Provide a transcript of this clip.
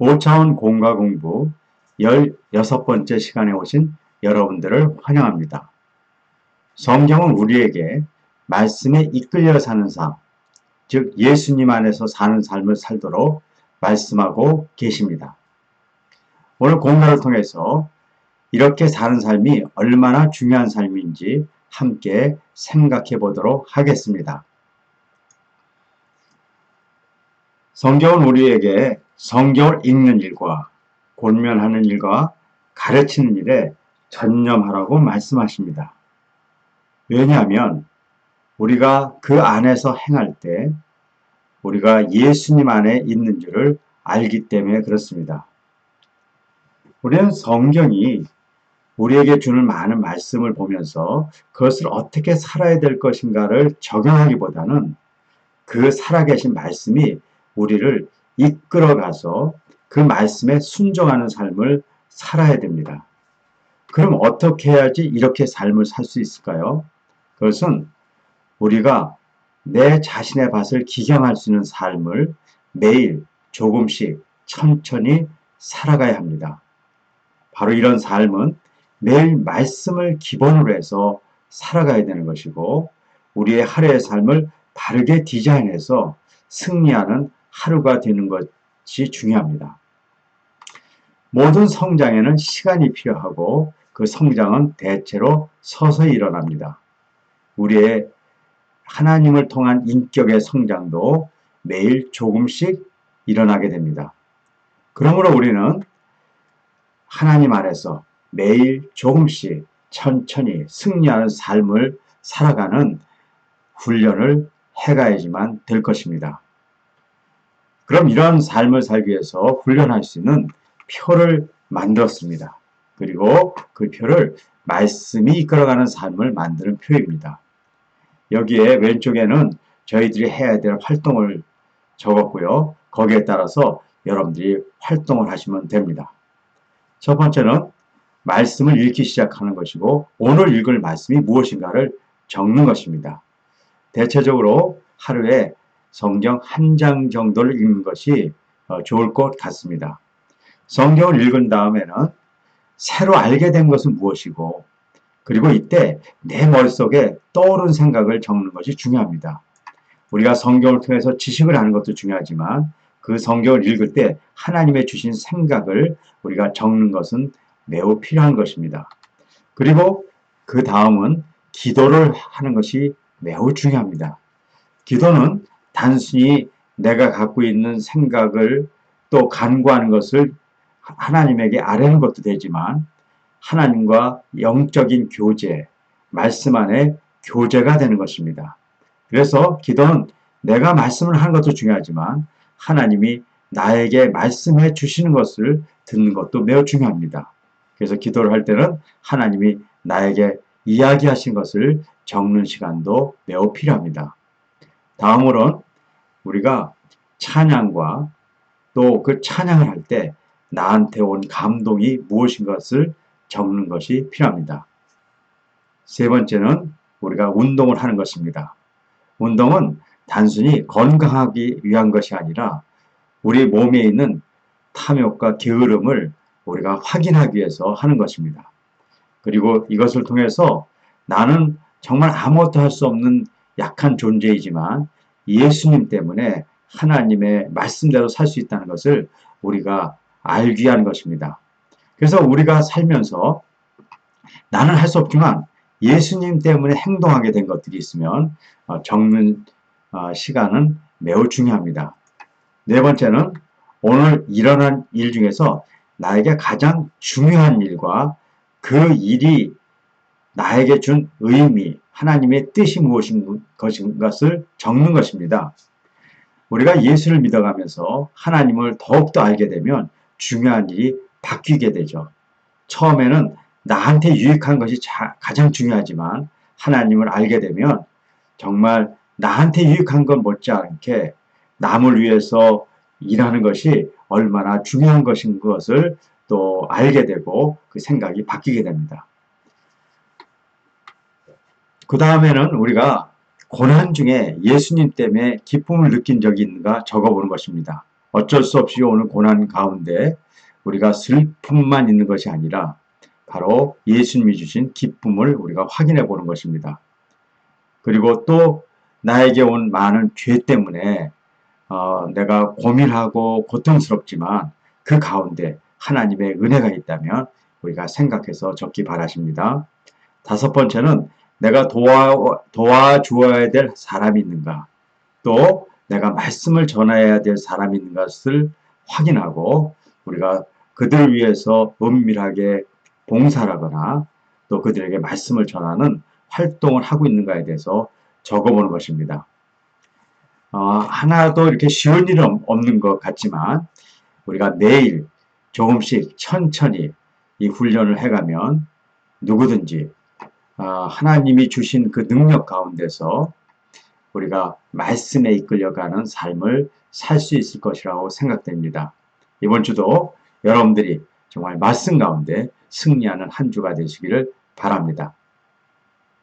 5차원 공과 공부 16번째 시간에 오신 여러분들을 환영합니다. 성경은 우리에게 말씀에 이끌려 사는 삶, 즉 예수님 안에서 사는 삶을 살도록 말씀하고 계십니다. 오늘 공부를 통해서 이렇게 사는 삶이 얼마나 중요한 삶인지 함께 생각해 보도록 하겠습니다. 성경은 우리에게 성경을 읽는 일과 권면하는 일과 가르치는 일에 전념하라고 말씀하십니다. 왜냐하면 우리가 그 안에서 행할 때 우리가 예수님 안에 있는 줄을 알기 때문에 그렇습니다. 우리는 성경이 우리에게 주는 많은 말씀을 보면서 그것을 어떻게 살아야 될 것인가를 적용하기보다는 그 살아계신 말씀이 우리를 이끌어가서 그 말씀에 순종하는 삶을 살아야 됩니다. 그럼 어떻게 해야지 이렇게 삶을 살 수 있을까요? 그것은 우리가 내 자신의 밭을 기경할 수 있는 삶을 매일 조금씩 천천히 살아가야 합니다. 바로 이런 삶은 매일 말씀을 기본으로 해서 살아가야 되는 것이고 우리의 하루의 삶을 바르게 디자인해서 승리하는 하루가 되는 것이 중요합니다. 모든 성장에는 시간이 필요하고 그 성장은 대체로 서서히 일어납니다. 우리의 하나님을 통한 인격의 성장도 매일 조금씩 일어나게 됩니다. 그러므로 우리는 하나님 안에서 매일 조금씩 천천히 승리하는 삶을 살아가는 훈련을 해가야지만 될 것입니다. 그럼 이러한 삶을 살기 위해서 훈련할 수 있는 표를 만들었습니다. 그리고 그 표를 말씀이 이끌어가는 삶을 만드는 표입니다. 여기에 왼쪽에는 저희들이 해야 될 활동을 적었고요. 거기에 따라서 여러분들이 활동을 하시면 됩니다. 첫 번째는 말씀을 읽기 시작하는 것이고 오늘 읽을 말씀이 무엇인가를 적는 것입니다. 대체적으로 하루에 성경 한 장 정도를 읽는 것이 어, 좋을 것 같습니다. 성경을 읽은 다음에는 새로 알게 된 것은 무엇이고 그리고 이때 내 머릿속에 떠오른 생각을 적는 것이 중요합니다. 우리가 성경을 통해서 지식을 하는 것도 중요하지만 그 성경을 읽을 때 하나님의 주신 생각을 우리가 적는 것은 매우 필요한 것입니다. 그리고 그 다음은 기도를 하는 것이 매우 중요합니다. 기도는 단순히 내가 갖고 있는 생각을 또 간구하는 것을 하나님에게 아뢰는 것도 되지만 하나님과 영적인 교제, 말씀 안에 교제가 되는 것입니다. 그래서 기도는 내가 말씀을 하는 것도 중요하지만 하나님이 나에게 말씀해 주시는 것을 듣는 것도 매우 중요합니다. 그래서 기도를 할 때는 하나님이 나에게 이야기하신 것을 적는 시간도 매우 필요합니다. 다음으로는 우리가 찬양과 또 그 찬양을 할 때 나한테 온 감동이 무엇인 것을 적는 것이 필요합니다. 세 번째는 우리가 운동을 하는 것입니다. 운동은 단순히 건강하기 위한 것이 아니라 우리 몸에 있는 탐욕과 게으름을 우리가 확인하기 위해서 하는 것입니다. 그리고 이것을 통해서 나는 정말 아무것도 할 수 없는 약한 존재이지만 예수님 때문에 하나님의 말씀대로 살 수 있다는 것을 우리가 알기 위한 것입니다. 그래서 우리가 살면서 나는 할 수 없지만 예수님 때문에 행동하게 된 것들이 있으면 어, 적는 어, 시간은 매우 중요합니다. 네 번째는 오늘 일어난 일 중에서 나에게 가장 중요한 일과 그 일이 나에게 준 의미, 하나님의 뜻이 무엇인 것을 적는 것입니다. 우리가 예수를 믿어가면서 하나님을 더욱더 알게 되면 중요한 일이 바뀌게 되죠. 처음에는 나한테 유익한 것이 자, 가장 중요하지만 하나님을 알게 되면 정말 나한테 유익한 것 못지않게 남을 위해서 일하는 것이 얼마나 중요한 것인 것을 또 알게 되고 그 생각이 바뀌게 됩니다. 그 다음에는 우리가 고난 중에 예수님 때문에 기쁨을 느낀 적이 있는가 적어보는 것입니다. 어쩔 수 없이 오는 고난 가운데 우리가 슬픔만 있는 것이 아니라 바로 예수님이 주신 기쁨을 우리가 확인해 보는 것입니다. 그리고 또 나에게 온 많은 죄 때문에 어, 내가 고민하고 고통스럽지만 그 가운데 하나님의 은혜가 있다면 우리가 생각해서 적기 바라십니다. 다섯 번째는 내가 도와, 도와주어야 될 사람이 있는가 또 내가 말씀을 전해야 될 사람이 있는 것을 확인하고 우리가 그들을 위해서 은밀하게 봉사하거나 또 그들에게 말씀을 전하는 활동을 하고 있는가에 대해서 적어보는 것입니다. 어, 하나도 이렇게 쉬운 일은 없는 것 같지만 우리가 매일 조금씩 천천히 이 훈련을 해가면 누구든지 어, 하나님이 주신 그 능력 가운데서 우리가 말씀에 이끌려가는 삶을 살 수 있을 것이라고 생각됩니다. 이번 주도 여러분들이 정말 말씀 가운데 승리하는 한 주가 되시기를 바랍니다.